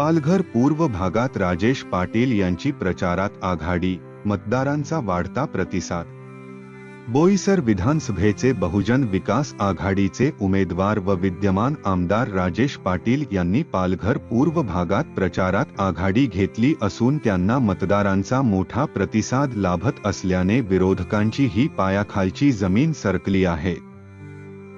पालघर पूर्व भागात राजेश पाटील यांची प्रचारात आघाडी मतदारांचा वाढता प्रतिसाद. बोईसर विधानसभेचे बहुजन विकास आघाडीचे उमेदवार व विद्यमान आमदार राजेश पाटील यांनी पालघर पूर्व भागात प्रचारात आघाडी घेतली असून त्यांना मतदारांचा मोठा प्रतिसाद लाभत असल्याने विरोधकांची ही पायाखालची जमीन सरकली आहे.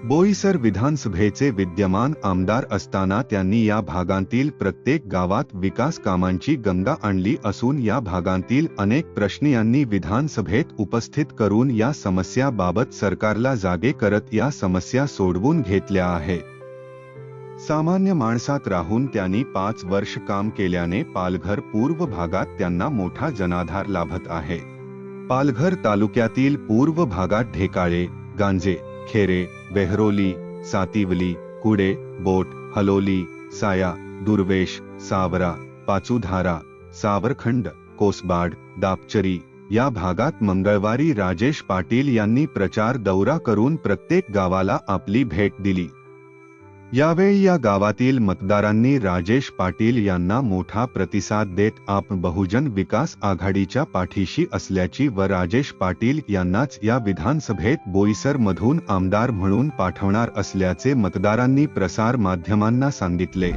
बोईसर विधानसभेचे विद्यमान आमदार असताना त्यांनी या भागांतील प्रत्येक गावात विकास कामांची गंगा आणली असून या भागांतील अनेक प्रश्न यांनी विधानसभेत उपस्थित करून या समस्याबाबत सरकारला जागे करत या समस्या सोडवून घेतल्या आहे. सामान्य माणसात राहून त्यांनी पाच वर्ष काम केल्याने पालघर पूर्व भागात त्यांना मोठा जनाधार लाभत आहे. पालघर तालुक्यातील पूर्व भागात ढेकाळे गांजे खेरे वेहरोली सातिवली कुडे बोट हलोली साया दुर्वेश सावरा पाचुधारा सावरखंड कोसबाड दापचरी या भागात मंगळवारी राजेश पाटील यांनी प्रचार दौरा करून प्रत्येक गावाला आपली भेट दिली. यावेळी या गावातील मतदारांनी राजेश पाटील यांना मोठा प्रतिसाद देत आप बहुजन विकास आघाडीच्या पाठीशी असल्याची व राजेश पाटील यांनाच या विधानसभेत बोईसर मधून आमदार म्हणून पाठवणार असल्याचे मतदारांनी प्रसार माध्यमांना सांगितले.